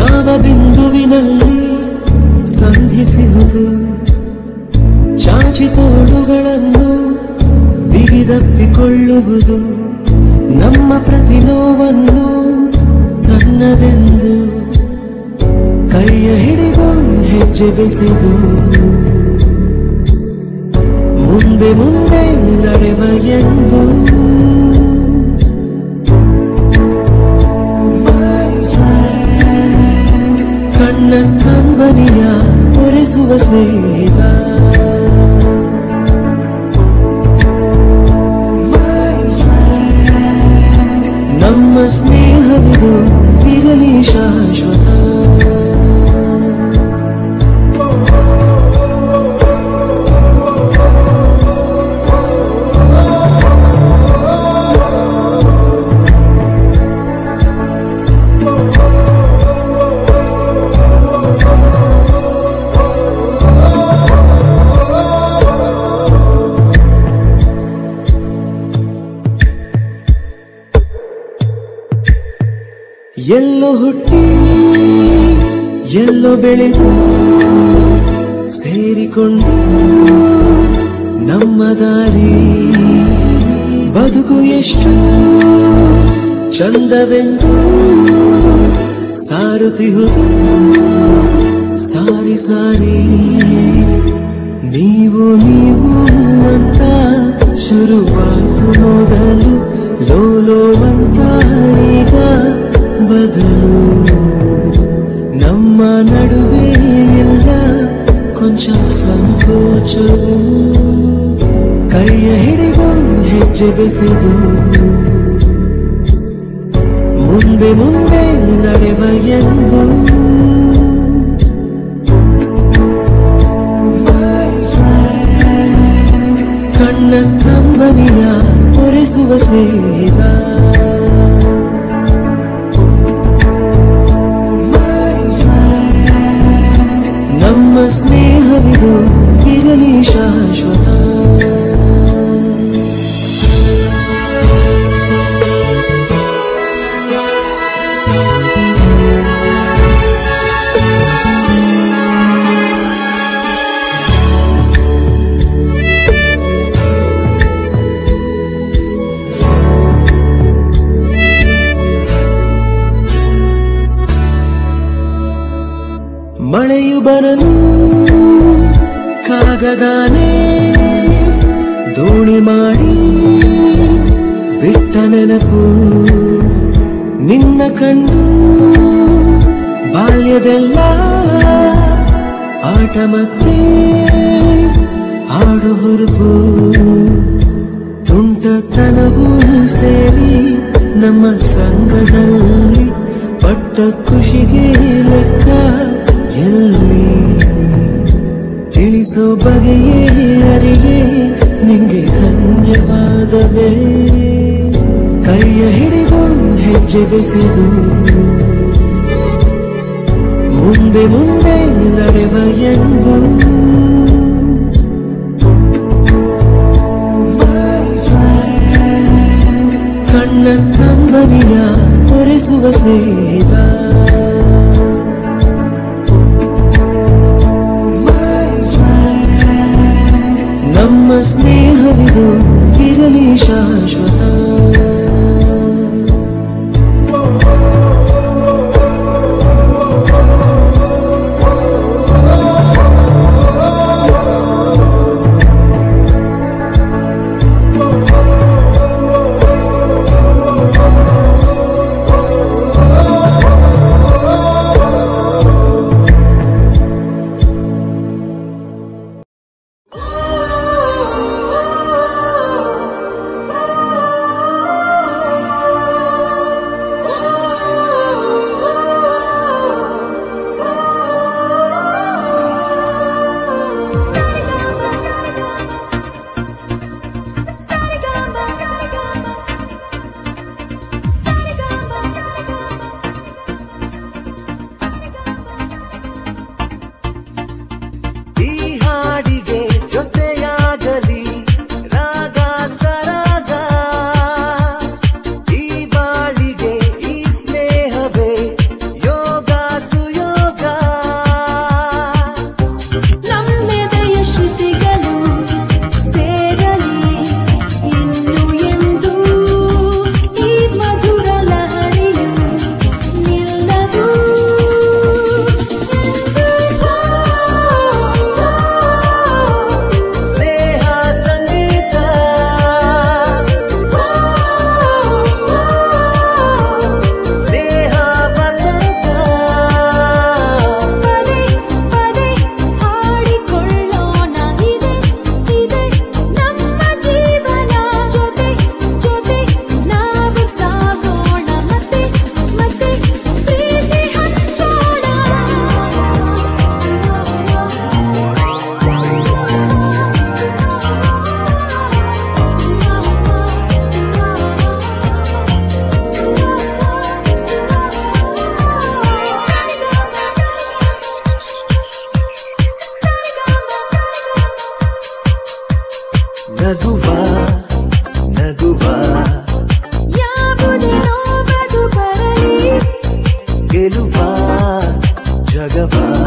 ಯಾವ ಬಿಂದುವಿನಲ್ಲಿ ಸಂಧಿಸುವುದು ಚಾಚಿತೋಡುಗಳನ್ನು ಬಿಗಿದಪ್ಪಿಕೊಳ್ಳುವುದು ನಮ್ಮ ಪ್ರತಿ ನೋವನ್ನು ತನ್ನದೆಂದು. ಕೈಯ ಹಿಡಿದು ಹೆಜ್ಜೆ ಬೆಸೆದು. ಮುಂದೆ ಮುಂದೆ ನಡೆವ ಎಂದು. ಕಣ್ಣ ಕಂಬನಿಯ ಒರೆಸುವ ಸ್ನೇಹಿತ ನಮ್ಮ ಸ್ನೇಹವಿದು ಇರಲಿ ಶಾಶ್ವತ ಎಲ್ಲೋ ಹುಟ್ಟಿ, ಎಲ್ಲೋ ಬೆಳೆದು ಸೇರಿಕೊಂಡು ನಮ್ಮ ದಾರಿ. ಬದುಕು ಎಷ್ಟು ಚಂದವೆಂದು ಸಾರುತ್ತಿಹುದು ಸಾರಿ ಸಾರಿ. ನೀವು ನೀವು ಅಂತ ಶುರುವಾತು ಮೊದಲು ಲೋಲೋವಂತ ಈಗ ಬದಲು ನಮ್ಮ ನಡುವೆ ಎಲ್ಲ ಕೊಂಚ ಸಂಕೋಚವು. ಕೈಯ ಹಿಡಿದು ಹೆಜ್ಜೆ ಬೆಸೆದು. ಮುಂದೆ ಮುಂದೆ ನಡೆವ ಎಂದು. ಕಣ್ಣ ಕಂಬನಿಯ ಒರೆಸುವ ಸ್ನೇಹಿತ ಇರಲಿ ಶಾಶ್ವತ ಮಳೆಯು ಬರಲು ಕಾಗದಾನೆ ದೋಣಿ ಮಾಡಿ ಬಿಟ್ಟ ನೆನಪು. ನಿನ್ನ ಕಂಡು ಬಾಲ್ಯದೆಲ್ಲ ಆಟ ಮತ್ತೆ ಹಾಡು ಹುರುಪು. ತುಂಟತನವೂ ಸೇರಿ ನಮ್ಮ ಸಂಘದಲ್ಲಿ ಪಟ್ಟ ಖುಷಿಗೆ ಲೆಕ್ಕ ಎಲ್ಲಿ? ತಿಳಿಸೋ ಬಗೆಯೇ ಅರಿಯೇ ನಿಂಗೆ ಧನ್ಯವಾದವೇ. ಕೈಯ ಹಿಡಿದು ಹೆಜ್ಜೆ ಬೆಸೆದು. ಮುಂದೆ ಮುಂದೆ ನಡೆವ ಎಂದು. ಕಣ್ಣ ಕಂಬನಿಯ ಒರೆಸುವ ಸ್ನೇಹಿತ ಸ್ನೇಹವಿದು ಇರಲಿ ಶಾಶ್ವತ ನಗುವ. ಯಾವುದೇ ನೋವದು ಬರಲಿ. ಗೆಲುವ. ಜಗವಾ.